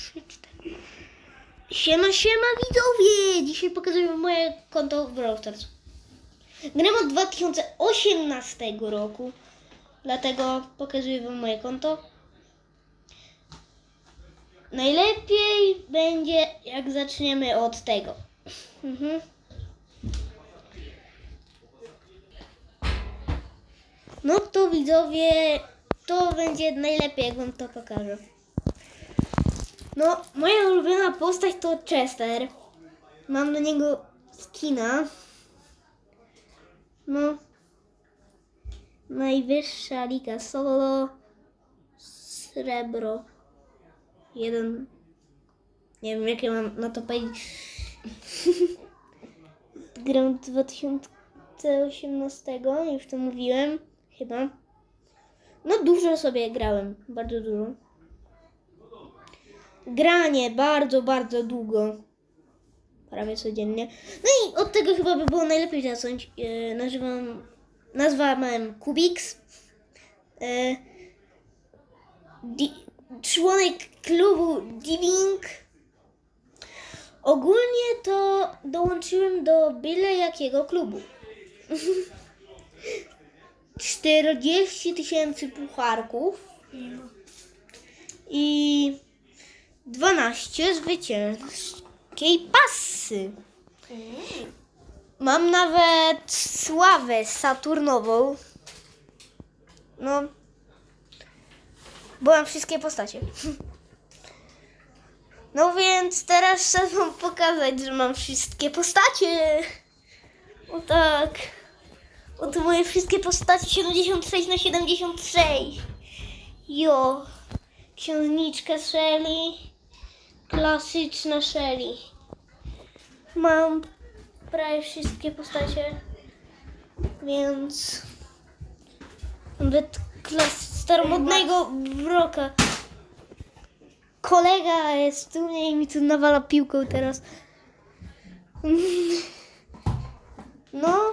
trzy, cztery. Siema, siema widzowie! Dzisiaj pokazuję moje konto w Brawl Stars. Gram od 2018 roku, dlatego pokazuję wam moje konto. Najlepiej będzie jak zaczniemy od tego. Mhm. No to widzowie, to będzie najlepiej jak wam to pokażę. No, moja ulubiona postać to Chester. Mam do niego skina. No. Najwyższa liga solo. Srebro. Jeden. Nie wiem, jakie mam na to powiedzieć. Gram 2018, już to mówiłem. Chyba. No, dużo sobie grałem. Bardzo dużo granie bardzo, bardzo długo. Prawie codziennie. No i od tego chyba by było najlepiej zacząć. E, nazywam, nazwałem Kubix. E, di, członek klubu Diving. Ogólnie to dołączyłem do byle jakiego klubu. 40 tysięcy pucharków i 12 zwycięskiej pasy. Mam nawet sławę saturnową. No. Byłam wszystkie postacie. No więc teraz chcę wam pokazać, że mam wszystkie postacie. O tak. Oto moje wszystkie postacie 76 na 76. Jo. Księżniczka Shelly. Klasyczna Shelly. Mam prawie wszystkie postacie. Więc nawet klas staromodnego wroka. Kolega jest tu mnie i mi tu nawala piłką teraz. No,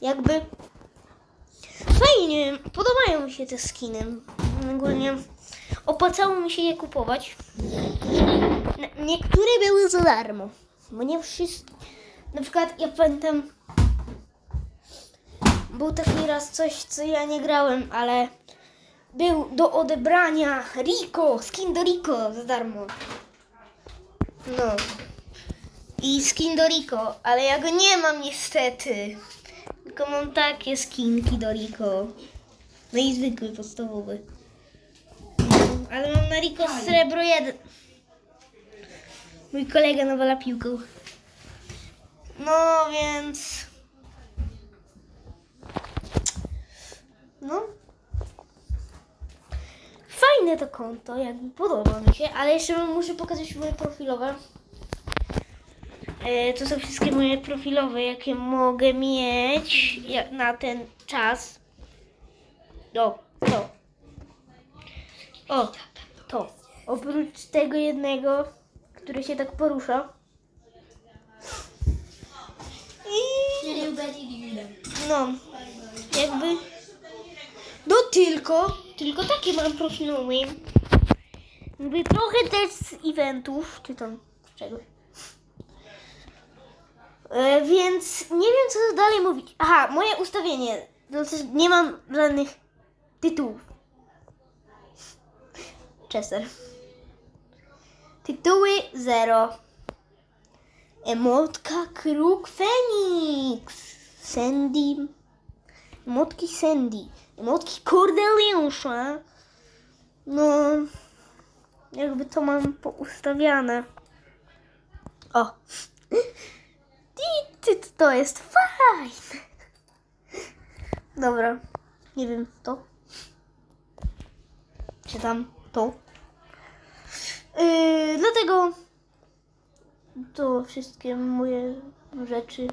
jakby fajnie, podobają mi się te skiny. Ogólnie opłacało mi się je kupować. Niektóre były za darmo. Bo nie wszystkie. Na przykład ja pamiętam. Był taki raz coś, co ja nie grałem, ale był do odebrania Rico, skin do Rico za darmo. No. I skin do Rico, ale ja go nie mam niestety. Tylko mam takie skinki do Rico. No i zwykły, podstawowy. Ale mam na Rico srebro jeden. Mój kolega nawala piłką. No więc. No. Fajne to konto, jakby podoba mi się, ale jeszcze muszę pokazać moje profilowe. E, to są wszystkie moje profilowe, jakie mogę mieć na ten czas. O, to. O, to. Oprócz tego jednego, który się tak porusza. I no, jakby. No tylko, tylko takie mam profilowe. Jakby trochę też z eventów, czy tam czegoś. E, więc nie wiem, co dalej mówić. Aha, moje ustawienie. Też nie mam żadnych tytułów. Chester. Tytuły 0. Emotka Kruk Feniks. Sandy. Emotki Sandy. Emotki Cordeliusza. No. Jakby to mam poustawiane. O. Ty, to jest fajne. Dobra. Nie wiem, to. Czy tam to. Yy, dlatego to wszystkie moje rzeczy.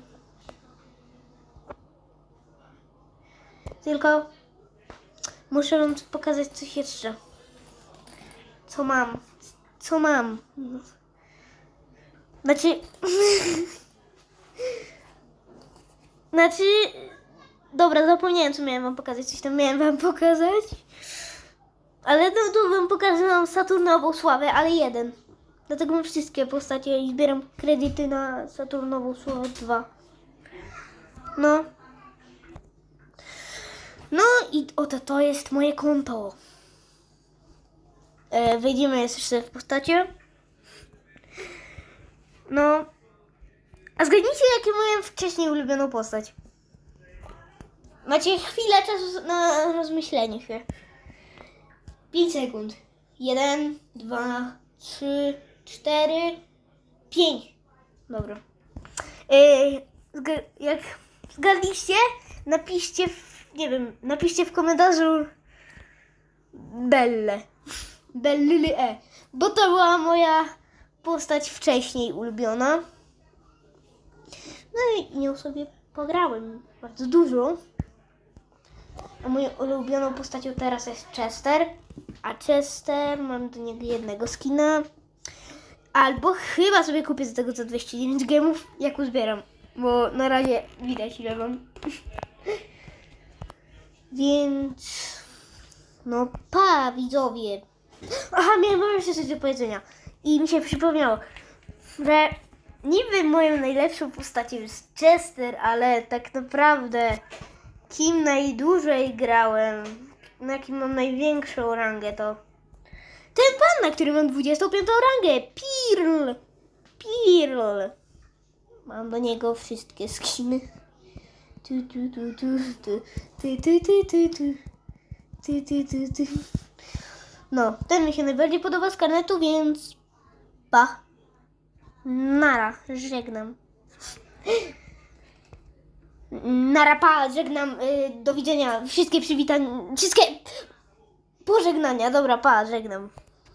Tylko muszę wam pokazać coś jeszcze. Co mam? Co mam? Znaczy. znaczy. Dobra, zapomniałem, co miałem wam pokazać. Coś tam miałem wam pokazać. Ale no tu bym pokazał Saturnową sławę, ale jeden. Dlatego mam wszystkie postacie i zbieram kredyty na Saturnową sławę 2. No. No i oto to jest moje konto. E, wejdziemy jeszcze w postacie. No. A zgadnijcie, jaką miałem wcześniej ulubioną postać. Macie chwilę czasu na rozmyślenie się. 5 sekund. 1, 2, 3, 4, 5. Dobra. Yy, jak zgadliście, napiszcie w, nie wiem, napiszcie w komentarzu Belle. Belle E. Bo to była moja postać wcześniej ulubiona. No i nią sobie pograłem bardzo dużo. A moją ulubioną postacią teraz jest Chester. A Chester, mam do niego jednego skina. Albo chyba sobie kupię z tego za 209 gemów, jak uzbieram. Bo na razie widać ile mam. Więc... No pa, widzowie. Aha, miałem jeszcze coś do powiedzenia. I mi się przypomniało, że niby moją najlepszą postacią jest Chester, ale tak naprawdę kim najdłużej grałem, na kim mam największą rangę, to ten pan, na którym mam 25 rangę, Pirl. Pirl. Mam do niego wszystkie skiny. Tu, tu, tu, tu, tu, tu, tu, tu, tu, tu. Tu, tu, tu, tu. No, ten mi się najbardziej podoba z karnetu, więc pa. Nara, żegnam. Nara, pa, żegnam, y, do widzenia, wszystkie przywitania, wszystkie pożegnania, dobra, pa, żegnam.